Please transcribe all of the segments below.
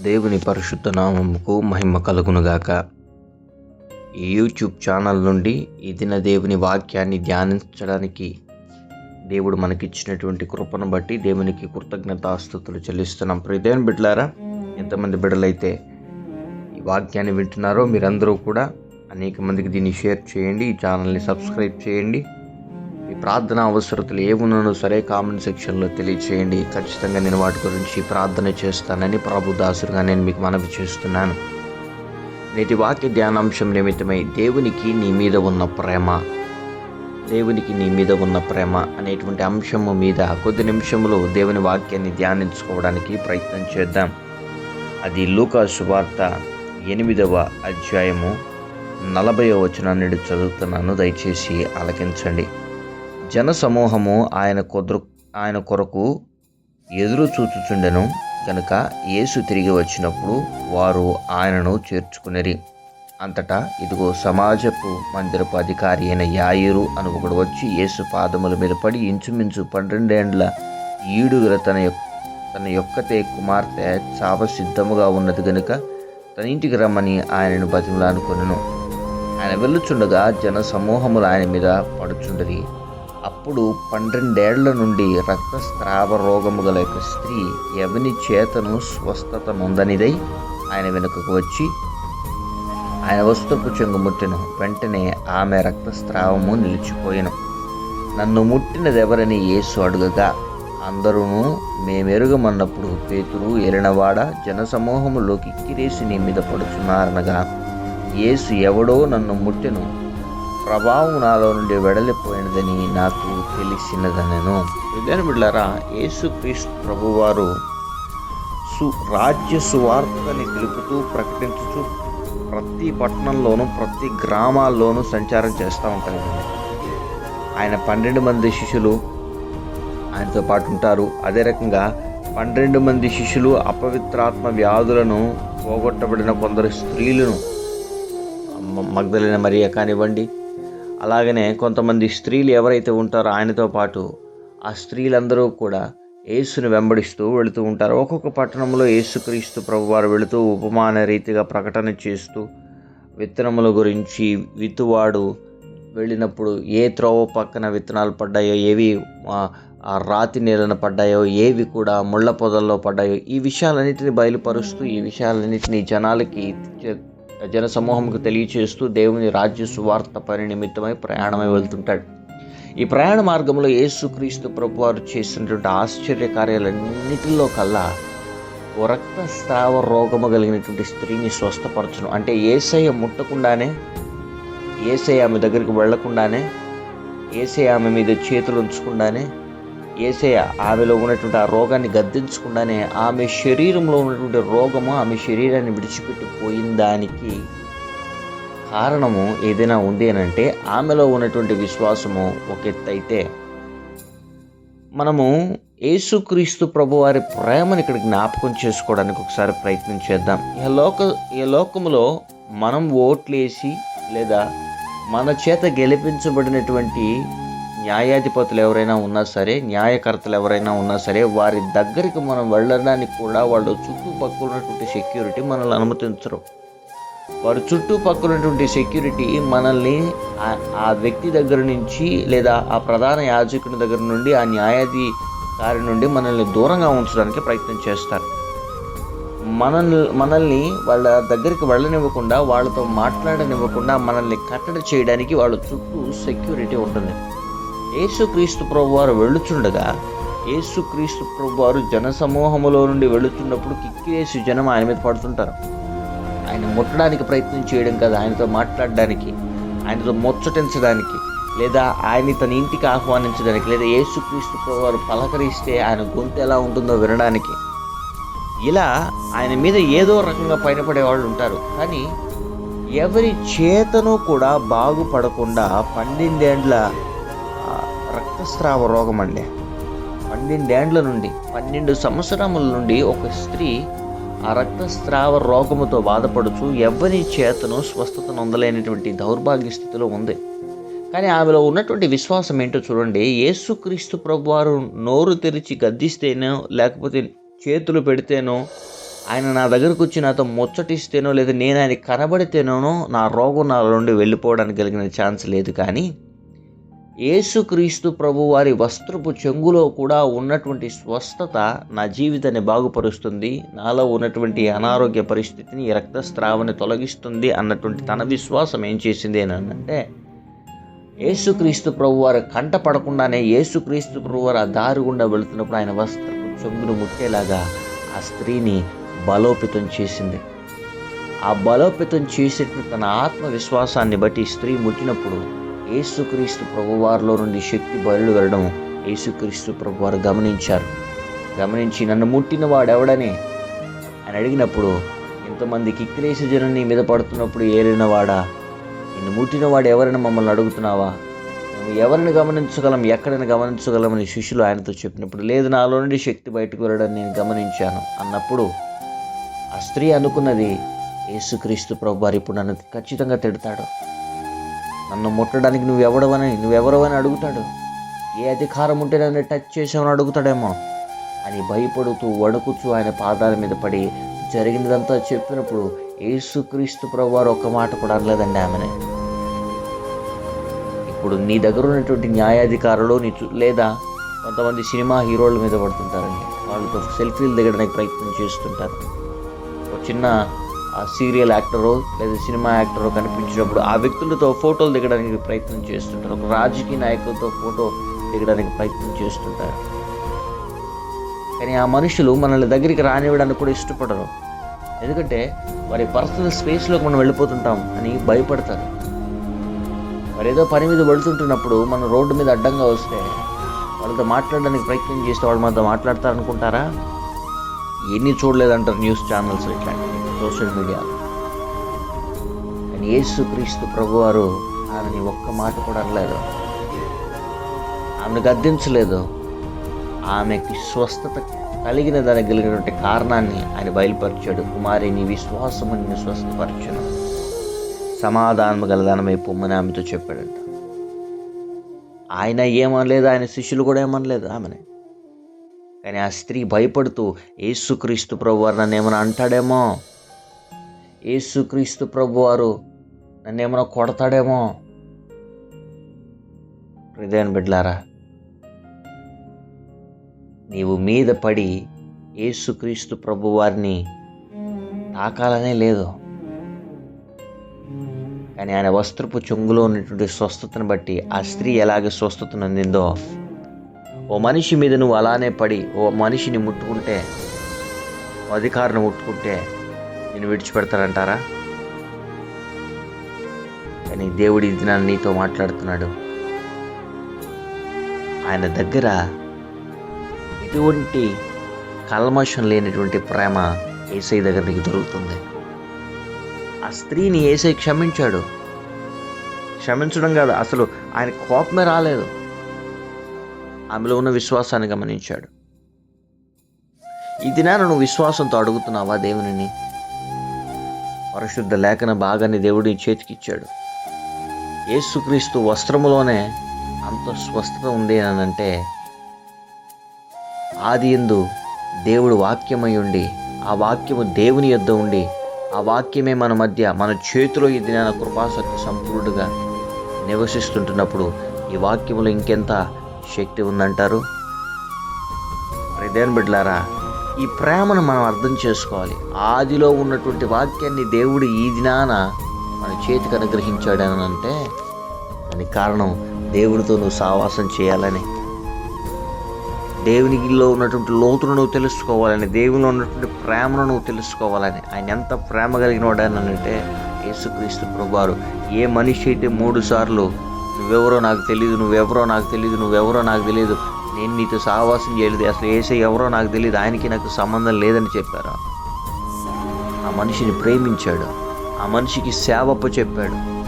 దేవుని పరిశుద్ధ నామముకు మహిమ కలుగునుగాక. ఈ యూట్యూబ్ ఛానల్ నుండి ఈ దిన దేవుని వాక్యాన్ని ధ్యానించడానికి దేవుడు మనకిచ్చినటువంటి కృపను బట్టి దేవునికి కృతజ్ఞతాస్థుతులు చెల్లిస్తున్నాం. ప్రియదేవుని బిడ్డలారా ఎంతమంది బిడ్డలైతే ఈ వాక్యాన్ని వింటున్నారో మీరందరూ కూడా అనేక మందికి దీన్ని షేర్ చేయండి ఈ ఛానల్ని సబ్స్క్రైబ్ చేయండి. ప్రార్థన అవసరతలు ఏమున్నానో సరే కామెంట్ సెక్షన్లో తెలియచేయండి. ఖచ్చితంగా నేను వాటి గురించి ప్రార్థన చేస్తానని ప్రభు దాసురుగా నేను మీకు మనవి చేస్తున్నాను. నేటి వాక్య ధ్యానాంశం నిమిత్తమై దేవునికి నీ మీద ఉన్న ప్రేమ దేవునికి నీ మీద ఉన్న ప్రేమ అనేటువంటి అంశము మీద కొద్ది నిమిషంలో దేవుని వాక్యాన్ని ధ్యానించుకోవడానికి ప్రయత్నం చేద్దాం. అది లూకా సువార్త ఎనిమిదవ అధ్యాయము నలభైవ వచనాన్ని చదువుతున్నాను. దయచేసి ఆలకించండి. జన సమూహము ఆయన కొద్రు ఆయన కొరకు ఎదురు చూచుచుండెను. కనుక యేసు తిరిగి వచ్చినప్పుడు వారు ఆయనను చేర్చుకునిరి. అంతటా ఇదిగో సమాజపు మందిరపు అధికారి అయిన యాయిరు అని ఒకడు వచ్చి యేసు పాదముల మీద పడి ఇంచుమించు పన్నెండేండ్ల ఈడుగల తన యొక్క తన యొక్కతే కుమార్తె చావ సిద్ధముగా ఉన్నది గనుక తన ఇంటికి రమ్మని ఆయనను బతిమలానుకొనను ఆయన వెళ్ళుచుండగా జన సమూహములు ఆయన మీద పడుచుండది అప్పుడు పన్నెండేళ్ళ నుండి రక్తస్రావ రోగము గల యొక్క స్త్రీ ఎవని చేతను స్వస్థత నొందనిదై ఆయన వెనుకకు వచ్చి ఆయన వస్త్రపు చెంగు ముట్టెను వెంటనే ఆమె రక్తస్రావము నిలిచిపోయాను. నన్ను ముట్టినదెవరని యేసు అడుగగా అందరూ మేమెరుగమన్నప్పుడు పేతురు ఎలినవాడ జనసమూహంలోకి కిరేసి నీ మీద పడుచున్నారనగా యేసు ఎవడో నన్ను ముట్టెను. ప్రభావం నాలో నుండి వెడలిపోయినదని నాకు తెలిసినదనను. విద్యార్థి బిడ్డారా యేసుక్రీస్తు ప్రభువారు సు రాజ్య సువార్తని తెలుపుతూ ప్రకటించుతూ ప్రతి పట్టణంలోనూ ప్రతి గ్రామాల్లోనూ సంచారం చేస్తూ ఉంటారు. ఆయన పన్నెండు మంది శిష్యులు ఆయనతో పాటు ఉంటారు. అదే రకంగా పన్నెండు మంది శిష్యులు అపవిత్రాత్మ వ్యాధులను పోగొట్టబడిన కొందరు స్త్రీలను మగ్ధలైన మరియా కానివ్వండి అలాగనే కొంతమంది స్త్రీలు ఎవరైతే ఉంటారో ఆయనతో పాటు ఆ స్త్రీలందరూ కూడా యేసును వెంబడిస్తూ వెళుతూ ఉంటారు. ఒక్కొక్క పట్టణంలో యేసుక్రీస్తు ప్రభువారు వెళుతూ ఉపమాన రీతిగా ప్రకటన చేస్తూ విత్తనముల గురించి విత్తువాడు వెళ్ళినప్పుడు ఏ త్రోవ పక్కన విత్తనాలు పడ్డాయో ఏవి ఆ రాతి నీళ్ళను పడ్డాయో ఏవి కూడా ముళ్ళ పొదల్లో పడ్డాయో ఈ విషయాలన్నింటినీ బయలుపరుస్తూ ఈ విషయాలన్నింటినీ జనాలకి జనసమూహంకు తెలియచేస్తూ దేవుని రాజ్య సువార్త పని నిమిత్తమై ప్రయాణమై వెళ్తుంటాడు. ఈ ప్రయాణ మార్గంలో యేసుక్రీస్తు ప్రభు వారు చేసినటువంటి ఆశ్చర్య కార్యాలన్నిటిలో కల్లా ఓ రక్తస్రావ రోగము కలిగినటువంటి స్త్రీని స్వస్థపరచను. అంటే ఏసయ్య ముట్టకుండానే ఏసయ్య ఆమె దగ్గరికి వెళ్ళకుండానే ఏసయ్య ఆమె మీద చేతులు ఉంచకుండానే ఏసయ్య ఆమెలో ఉన్నటువంటి ఆ రోగాన్ని గద్దించకుండానే ఆమె శరీరంలో ఉన్నటువంటి రోగము ఆమె శరీరాన్ని విడిచిపెట్టిపోయిన దానికి కారణము ఏదైనా ఉంది అని అంటే ఆమెలో ఉన్నటువంటి విశ్వాసము ఒక ఎత్తైతే మనము యేసుక్రీస్తు ప్రభు వారి ప్రేమను ఇక్కడ జ్ఞాపకం చేసుకోవడానికి ఒకసారి ప్రయత్నం చేద్దాం. ఈ లోక ఈ లోకములో మనం ఓట్లేసి లేదా మన చేత గెలిపించబడినటువంటి న్యాయాధిపతులు ఎవరైనా ఉన్నా సరే న్యాయకర్తలు ఎవరైనా ఉన్నా సరే వారి దగ్గరికి మనం వెళ్ళడానికి కూడా వాళ్ళు చుట్టుపక్కల ఉన్నటువంటి సెక్యూరిటీ మనల్ని అనుమతించరు. వారు చుట్టుపక్కల ఉన్నటువంటి సెక్యూరిటీ మనల్ని ఆ వ్యక్తి దగ్గర నుంచి లేదా ఆ ప్రధాన యాజకుని దగ్గర నుండి ఆ న్యాయాధికారి నుండి మనల్ని దూరంగా ఉంచడానికి ప్రయత్నం చేస్తారు. మనల్ని మనల్ని వాళ్ళ దగ్గరికి వెళ్ళనివ్వకుండా వాళ్ళతో మాట్లాడనివ్వకుండా మనల్ని కట్టడి చేయడానికి వాళ్ళ చుట్టూ సెక్యూరిటీ ఉంటుంది. యేసుక్రీస్తు ప్రభు వారు వెళ్ళుచుండగా యేసుక్రీస్తు ప్రభు వారు జనసమూహములో నుండి వెళుతున్నప్పుడు కిక్కిరేసి జనం ఆయన మీద పడుతుంటారు. ఆయన ముట్టడానికి ప్రయత్నం చేయడం కాదు ఆయనతో మాట్లాడడానికి ఆయనతో ముచ్చటించడానికి లేదా ఆయన తన ఇంటికి ఆహ్వానించడానికి లేదా యేసుక్రీస్తు ప్రభు వారు పలకరిస్తే ఆయన గొంతు ఎలా ఉంటుందో వినడానికి. ఇలా ఆయన మీద ఏదో రకంగా పైన పడేవాళ్ళు ఉంటారు. కానీ ఎవరి చేతను కూడా బాగుపడకుండా పన్నెండేండ్ల రక్తస్రావ రోగం అండి. పన్నెండేండ్ల నుండి పన్నెండు సంవత్సరముల నుండి ఒక స్త్రీ ఆ రక్తస్రావ రోగముతో బాధపడుచు ఎవరి చేతను స్వస్థత నొందలేనటువంటి దౌర్భాగ్య స్థితిలో ఉంది. కానీ ఆమెలో ఉన్నటువంటి విశ్వాసం ఏంటో చూడండి. యేసుక్రీస్తు ప్రభువారు నోరు తెరిచి గద్దిస్తేనో లేకపోతే చేతులు పెడితేనో ఆయన నా దగ్గరకు వచ్చి నాతో ముచ్చటిస్తేనో లేదా నేను ఆయన కనబడితేనోనో నా రోగం నా నుండి వెళ్ళిపోవడానికి కలిగిన ఛాన్స్ లేదు కానీ యేసుక్రీస్తు ప్రభు వారి వస్త్రపు చెంగులో కూడా ఉన్నటువంటి స్వస్థత నా జీవితాన్ని బాగుపరుస్తుంది. నాలో ఉన్నటువంటి అనారోగ్య పరిస్థితిని రక్తస్రావాన్ని తొలగిస్తుంది అన్నటువంటి తన విశ్వాసం ఏం చేసింది అని అంటే యేసుక్రీస్తు ప్రభు వారు కంట పడకుండానే యేసుక్రీస్తు ప్రభు వారు ఆ దారి గుండా వెళుతున్నప్పుడు ఆయన వస్త్రపు చెంగును ముట్టేలాగా ఆ స్త్రీని బలోపేతం చేసింది. ఆ బలోపేతం చేసేటువంటి తన ఆత్మవిశ్వాసాన్ని బట్టి స్త్రీ ముట్టినప్పుడు యేసుక్రీస్తు ప్రభువారిలో నుండి శక్తి బయలు వెళ్ళడం యేసుక్రీస్తు ప్రభువారు గమనించారు. గమనించి నన్ను ముట్టిన వాడెవడని? అని అడిగినప్పుడు ఇంతమంది కిక్కిరేసి జనం నీ మీద పడుతున్నప్పుడు ఏలినవాడా? నిన్ను ముట్టిన వాడు ఎవరైనా మమ్మల్ని అడుగుతున్నావా? మేము ఎవరిని గమనించగలం ఎక్కడిని గమనించగలమని శిష్యులు ఆయనతో చెప్పినప్పుడు లేదు నాలో నుండి శక్తి బయటకు వెళ్ళడం నేను గమనించాను అన్నప్పుడు ఆ స్త్రీ అనుకున్నది యేసుక్రీస్తు ప్రభు వారు ఇప్పుడు నన్ను ఖచ్చితంగా తిడతాడు. నన్ను ముట్టడానికి నువ్వు ఎవడవని నువ్వెవరవని అడుగుతాడు. ఏ అధికారం ఉంటే నన్ను టచ్ చేసావని అడుగుతాడేమో. అని భయపడుతూ వణుకుచూ ఆయన పాదాల మీద పడి జరిగినదంతా చెప్పినప్పుడు యేసుక్రీస్తు ప్రభు వారు ఒక్క మాట కూడా అనలేదండి ఆమెని. ఇప్పుడు నీ దగ్గర ఉన్నటువంటి న్యాయాధికారులు నీ లేదా కొంతమంది సినిమా హీరోల మీద పడుతుంటారండి. వాళ్ళతో సెల్ఫీలు దిగడానికి ప్రయత్నం చేస్తుంటారు. ఒక చిన్న సీరియల్ యాక్టరో లేదా సినిమా యాక్టరో కనిపించినప్పుడు ఆ వ్యక్తులతో ఫోటోలు దిగడానికి ప్రయత్నం చేస్తుంటారు. ఒక రాజకీయ నాయకులతో ఫోటో దిగడానికి ప్రయత్నం చేస్తుంటారు. కానీ ఆ మనుషులు మనల్ని దగ్గరికి రానివ్వడానికి కూడా ఇష్టపడరు. ఎందుకంటే వారి పర్సనల్ స్పేస్లోకి మనం వెళ్ళిపోతుంటాం అని భయపడతారు. మరి ఏదో పని మీద వెళ్తుంటున్నప్పుడు మనం రోడ్డు మీద అడ్డంగా వస్తే వాళ్ళతో మాట్లాడడానికి ప్రయత్నం చేస్తే వాళ్ళు మనతో మాట్లాడతారనుకుంటారా? ఎన్ని చూడలేదంటారు న్యూస్ ఛానల్స్ ఇట్లాంటివి. సోషల్ మీడియా కానీ యేసుక్రీస్తు ప్రభువారు ఆమెని ఒక్క మాట కూడా అనలేదు. ఆమెను గద్దించలేదు ఆమెకి స్వస్థత కలిగిన దానికి కలిగినటువంటి కారణాన్ని ఆయన బయలుపరిచాడు. కుమారి నీ విశ్వాసము నిన్ను స్వస్థపరచను. సమాధానము గలదానమై పొమ్మని ఆమెతో చెప్పాడంట. ఆయన ఏమనలేదు ఆయన శిష్యులు కూడా ఏమనలేదు ఆమెని. కానీ ఆ స్త్రీ భయపడుతూ యేసుక్రీస్తు ప్రభు వారు నన్ను ఏమైనా అంటాడేమో? యేసుక్రీస్తు ప్రభు వారు నన్నేమైనా కొడతాడేమో? హృదయం బిడ్లారా నీవు మీద పడి యేసుక్రీస్తు ప్రభు వారిని తాకాలనే లేదు. కానీ ఆయన వస్త్రపు చెంగులో ఉన్నటువంటి స్వస్థతను బట్టి ఆ స్త్రీ ఎలాగ స్వస్థతను అందిందో ఓ మనిషి మీద నువ్వు అలానే పడి ఓ మనిషిని ముట్టుకుంటే అధికారిని ముట్టుకుంటే నేను విడిచిపెడతానంటారా కానీ దేవుడి ఈ దినాన్ని నీతో మాట్లాడుతున్నాడు. ఆయన దగ్గర ఎటువంటి కల్మషం లేనటువంటి ప్రేమ ఏసై దగ్గర నీకు దొరుకుతుంది. ఆ స్త్రీని ఏసై క్షమించాడు. క్షమించడం కాదు అసలు ఆయన కోపమే రాలేదు. ఆమెలో ఉన్న విశ్వాసాన్ని గమనించాడు. ఈ దినాన నువ్వు విశ్వాసంతో అడుగుతున్నావా దేవునిని? పరిశుద్ధ లేఖన భాగాన్ని దేవుడి చేతికిచ్చాడు యేసుక్రీస్తు వస్త్రములోనే అంత స్వస్థత ఉంది అని అంటే ఆది ఎందు దేవుడు వాక్యమై ఉండి ఆ వాక్యము దేవుని యొద్ద ఉండి ఆ వాక్యమే మన మధ్య మన చేతిలో ఈ దినాన కృపాశక్తి సంపూర్ణుడుగా నివసిస్తుంటున్నప్పుడు ఈ వాక్యములో ఇంకెంత శక్తి ఉందంటారు? హృదయం బిడ్లారా ఈ ప్రేమను మనం అర్థం చేసుకోవాలి. ఆదిలో ఉన్నటువంటి వాక్యాన్ని దేవుడు ఈ దినాన మన చేతికి అనుగ్రహించాడని అంటే దానికి కారణం దేవుడితో నువ్వు సావాసం చేయాలని దేవునిలో ఉన్నటువంటి లోతును నువ్వు తెలుసుకోవాలని దేవునిలో ఉన్నటువంటి ప్రేమను నువ్వు తెలుసుకోవాలని ఆయన ఎంత ప్రేమ కలిగిన వాడనంటే యేసుక్రీస్తు ప్రభువారు. ఏ మనిషి అయితే మూడు సార్లు నువ్వెవరో నాకు తెలియదు నువ్వెవరో నాకు తెలియదు నువ్వెవరో నాకు తెలియదు నేను నీతో సహవాసం చేయలేదు. అసలు ఏసై ఎవరో నాకు తెలియదు. ఆయనకి నాకు సంబంధం లేదని చెప్పారు. ఆ మనిషిని ప్రేమించాడు. ఆ మనిషికి సేవప్ప చెప్పాడు.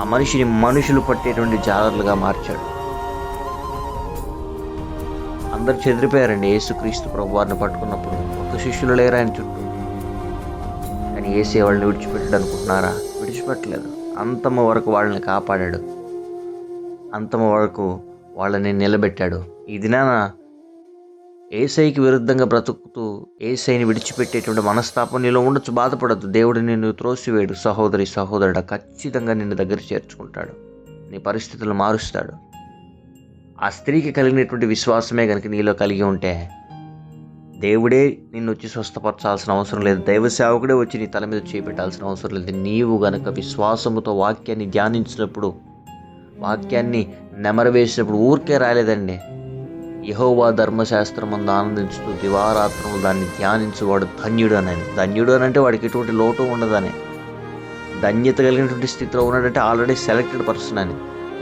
ఆ మనిషిని మనుషులు పట్టేటువంటి జాగ్రత్తలుగా మార్చాడు. అందరు చెదిరిపోయారండి. యేసుక్రీస్తు ప్రభు వారిని పట్టుకున్నప్పుడు ఒక శిష్యులు లేరు ఆయన చుట్టూ. కానీ ఏసీ వాళ్ళని విడిచిపెట్టాడు అనుకుంటున్నారా? విడిచిపెట్టలేదు. అంతమ వరకు వాళ్ళని కాపాడాడు. అంతమ వరకు వాళ్ళని నిలబెట్టాడు. ఈ దినాన ఏసైకి విరుద్ధంగా బ్రతుకుతూ ఏసైని విడిచిపెట్టేటువంటి మనస్తాపం నీలో ఉండొచ్చు బాధపడద్దు. దేవుడు నిన్ను త్రోసివేడు. సహోదరి సహోదరుడు ఖచ్చితంగా నిన్ను దగ్గర చేర్చుకుంటాడు. నీ పరిస్థితులు మారుస్తాడు. ఆ స్త్రీకి కలిగినటువంటి విశ్వాసమే కనుక నీలో కలిగి ఉంటే దేవుడే నిన్ను వచ్చి స్వస్థపరచాల్సిన అవసరం లేదు. దైవ సేవకుడే వచ్చి నీ తల మీద చేపెట్టాల్సిన అవసరం లేదు. నీవు గనక విశ్వాసముతో వాక్యాన్ని ధ్యానించినప్పుడు వాక్యాన్ని నెమరవేసినప్పుడు ఊరికే రాలేదండి యహోవా ధర్మశాస్త్రం అందు ఆనందించుతూ దివారాత్రము దాన్ని ధ్యానించువాడు ధన్యుడు అని. ధన్యుడు అని అంటే వాడికి ఎటువంటి లోటు ఉండదని. ధన్యత కలిగినటువంటి స్థితిలో ఉన్నాడంటే ఆల్రెడీ సెలెక్టెడ్ పర్సన్ అని.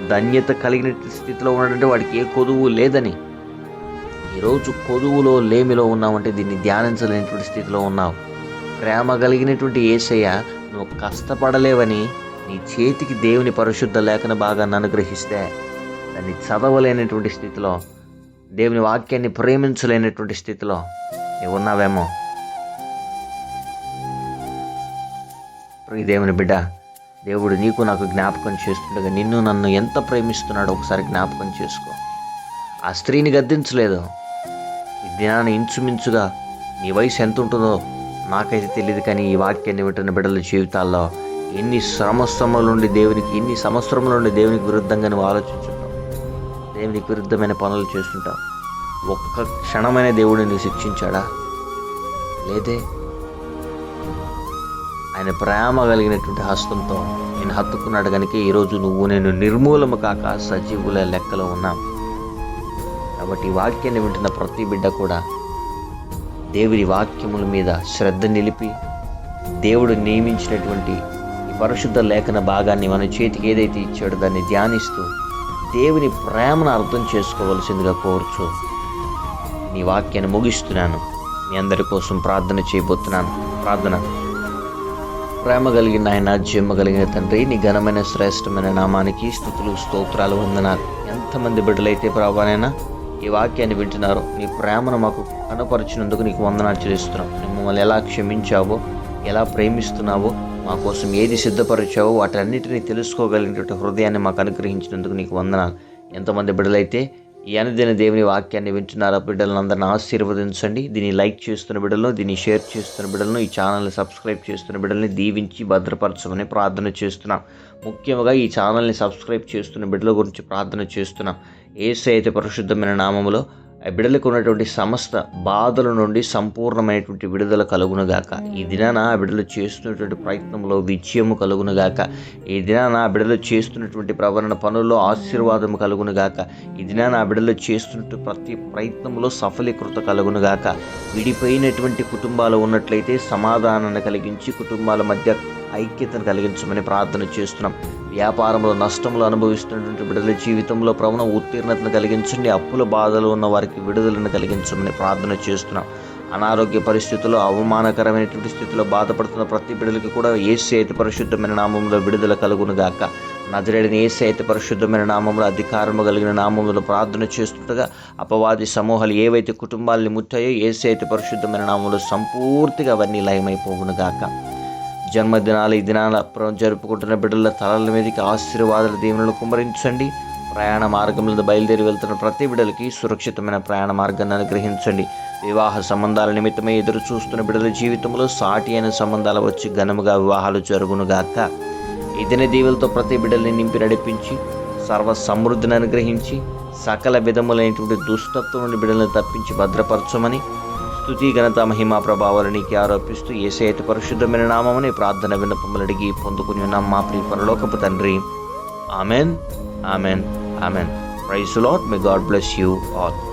ధన్యత కలిగిన స్థితిలో ఉన్నాడంటే వాడికి ఏ కొదువు లేదని. ఈరోజు కొదువులో లేమిలో ఉన్నావంటే దీన్ని ధ్యానించలేనటువంటి స్థితిలో ఉన్నావు. ప్రేమ కలిగినటువంటి ఏసయ్య నువ్వు కష్టపడలేవని నీ చేతికి దేవుని పరిశుద్ధ లేఖన భాగాన్ని అనుగ్రహిస్తే దాన్ని చదవలేనటువంటి స్థితిలో దేవుని వాక్యాన్ని ప్రేమించలేనటువంటి స్థితిలో నీవు ఉన్నావేమో. ప్రియ దేవుని బిడ్డ దేవుడు నీకు నాకు జ్ఞాపకం చేస్తుండగా నిన్ను నన్ను ఎంత ప్రేమిస్తున్నాడో ఒకసారి జ్ఞాపకం చేసుకో. ఆ స్త్రీని గద్దించలేదు. ఈ దినాన్ని ఇంచుమించుగా నీ వయసు ఎంత ఉంటుందో నాకైతే తెలియదు కానీ ఈ వాక్యాన్ని వింటున్న బిడ్డల జీవితాల్లో ఎన్ని సంవత్సరముల నుండి దేవునికి ఎన్ని సంవత్సరముల నుండి దేవునికి విరుద్ధంగా నువ్వు ఆలోచించుంటావు దేవునికి విరుద్ధమైన పనులు చేస్తుంటావు. ఒక్క క్షణమైన దేవుడు నీకు శిక్షించాడా? లేదే. ఆయన ప్రేమ కలిగినటువంటి హస్తంతో నేను హత్తుకున్నాడు కనుక ఈరోజు నువ్వు నేను నిర్మూలము కాక సజీవుల లెక్కలో ఉన్నాం. కాబట్టి ఈ వాక్యాన్ని వింటున్న ప్రతి బిడ్డ కూడా దేవుని వాక్యముల మీద శ్రద్ధ నిలిపి దేవుడు నియమించినటువంటి పరిశుద్ధ లేఖన భాగాన్ని మన చేతికి ఏదైతే ఇచ్చాడో దాన్ని ధ్యానిస్తూ దేవుని ప్రేమను అర్థం చేసుకోవలసిందిగా కోరుచు. నీ వాక్యాన్ని ముగిస్తున్నాను. మీ అందరి కోసం ప్రార్థన చేయబోతున్నాను. ప్రార్థన. ప్రేమ కలిగిన ఆయన జీమ కలిగిన తండ్రి నీ ఘనమైన శ్రేష్టమైన నామానికి స్థుతులు స్తోత్రాలు వందనాలు. ఎంతమంది బిడ్డలైతే ప్రభానైనా ఈ వాక్యాన్ని వింటున్నారో నీ ప్రేమను మాకు కనపరిచినందుకు నీకు వందనాలు చెల్లిస్తున్నాం. మమ్మల్ని ఎలా క్షమించావో ఎలా ప్రేమిస్తున్నావో మా కోసం ఏది సిద్ధపరిచావో వాటన్నిటిని తెలుసుకోగలిగినటువంటి హృదయాన్ని మాకు అనుగ్రహించినందుకు నీకు వందనాలు. ఎంతమంది బిడ్డలైతే ఈ అనుదిన దేవుని వాక్యాన్ని వింటున్నారు బిడ్డలందరిని ఆశీర్వదించండి. దీన్ని లైక్ చేస్తున్న బిడ్డలను దీన్ని షేర్ చేస్తున్న బిడ్డలను ఈ ఛానల్ని సబ్స్క్రైబ్ చేస్తున్న బిడ్డల్ని దీవించి భద్రపరచమని ప్రార్థన చేస్తున్నాం. ముఖ్యంగా ఈ ఛానల్ని సబ్స్క్రైబ్ చేస్తున్న బిడ్డల గురించి ప్రార్థన చేస్తున్నాం. ఏసై అయితే పరిశుద్ధమైన నామములో బిడ్డలకు ఉన్నటువంటి సమస్త బాధల నుండి సంపూర్ణమైనటువంటి విడుదల కలుగునుగాక. ఈ దినాన ఆ బిడ్డలు చేస్తున్నటువంటి ప్రయత్నంలో విజయము కలుగునుగాక. ఈ దినాన ఆ బిడ్డలు చేస్తున్నటువంటి ప్రవరణ పనుల్లో ఆశీర్వాదము కలుగునుగాక. ఈ దినాన ఆ బిడ్డలు చేస్తున్నట్టు ప్రతి ప్రయత్నంలో సఫలీకృత కలుగునుగాక. విడిపోయినటువంటి కుటుంబాలు ఉన్నట్లయితే సమాధానాన్ని కలిగించి కుటుంబాల మధ్య ఐక్యతను కలిగించమని ప్రార్థన చేస్తున్నాం. వ్యాపారంలో నష్టములు అనుభవిస్తున్నటువంటి బిడ్డల జీవితంలో ప్రవణ ఉత్తీర్ణతను కలిగించండి. అప్పుల బాధలు ఉన్న వారికి విడుదలను కలిగించమని ప్రార్థన చేస్తున్నాం. అనారోగ్య పరిస్థితుల్లో అవమానకరమైనటువంటి స్థితిలో బాధపడుతున్న ప్రతి బిడ్డలకి కూడా ఏసీ అయితే పరిశుద్ధమైన నామంలో విడుదల కలుగును గాక. నజరేడిని ఏసీ అయితే పరిశుద్ధమైన నామంలో అధికారము కలిగిన నామంలో ప్రార్థన చేస్తుండగా అపవాది సమూహాలు ఏవైతే కుటుంబాలని ముట్టాయో ఏసీ అయితే పరిశుద్ధమైన నామంలో సంపూర్తిగా అవన్నీ లయమైపోవును గాక. జన్మదినాలు ఈ దినాల ప్ర- జరుపుకుంటున్న బిడ్డల తలల మీదకి ఆశీర్వాదాల దీవెనలు కుమరించండి ప్రయాణ మార్గంలో బయలుదేరి వెళ్తున్న ప్రతి బిడ్డలకి సురక్షితమైన ప్రయాణ మార్గాన్ని అనుగ్రహించండి. వివాహ సంబంధాల నిమిత్తమే ఎదురు చూస్తున్న బిడ్డల జీవితంలో సాటి అయిన సంబంధాలు వచ్చి ఘనముగా వివాహాలు జరుగునుగాక ఇదిన దీవులతో ప్రతి బిడ్డల్ని నింపి నడిపించి సర్వ సమృద్ధిని అనుగ్రహించి సకల విధములైనటువంటి దుష్టత్వం నుండి బిడ్డలను తప్పించి భద్రపరచమని స్థుతి ఘనత మహిమా ప్రభావాలు ఆరోపిస్తూ ఏసైతే పరిశుద్ధమైన నామమని ప్రార్థన విన్నపములు అడిగి పొందుకుని ఉన్నాం మా ప్రియ పరలోకపు తండ్రి. Amen. Amen. Amen. Praise Lord may God bless you all.